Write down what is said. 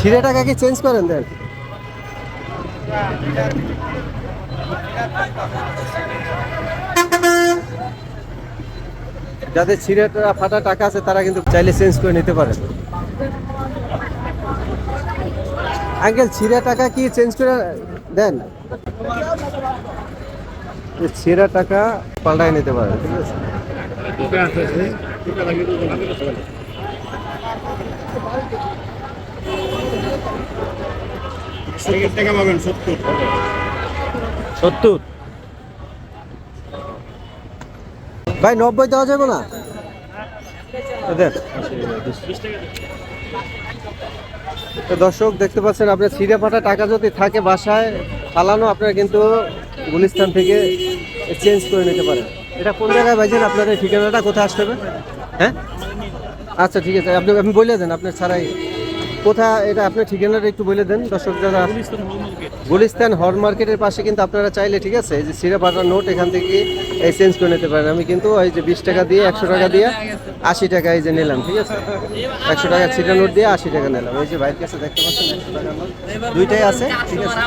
ছিঁড়ে টাকা কি চেঞ্জ করেন দেন যাদের ছিঁড়ে ফাটা টাকা আছে, তারা কিন্তু চাইলে চেঞ্জ করে নিতে পারে। আঙ্কেল ছিঁড়ে টাকা কি চেঞ্জ করে দেন? ছিঁড়া টাকা পাল্টাই নিতে পারে ঠিক আছে টাকা পাবেন সত্তর। সত্তর? ভাই নব্বই দেওয়া যাবে না? তো দর্শক দেখতে পাচ্ছেন আপনার ছিঁড়ে ফাটা টাকা যদি থাকে বাসায় ফালানো আপনারা কিন্তু গুলিস্তান থেকে চেঞ্জ করে নিতে পারেন। এটা কোন জায়গায় ভাইছেন আপনার ঠিকানাটা কোথায় আসতে হবে? হ্যাঁ? আচ্ছা ঠিক আছে। আপনি আপনি বলে দেন আপনার ছাড়াই। কোথায়? এটা আপনার ঠিকানাটা একটু বলে দেন দর্শক যারা গুলিস্তান হল মার্কেটের পাশে কিন্তু আপনারা চাইলে ঠিক আছে এই যে সিরা পাটার নোট এখান থেকে এই চেঞ্জ করে নিতে পারেন। আমি কিন্তু এই যে বিশ টাকা দিয়ে একশো টাকা দিয়ে আশি টাকা এই যে নিলাম ঠিক আছে? একশো টাকা সিরা নোট দিয়ে আশি টাকা নিলাম। এই যে ভাইয়ের কাছে দেখতে পাচ্ছেন একশো টাকা নোট দুইটাই আছে ঠিক আছে?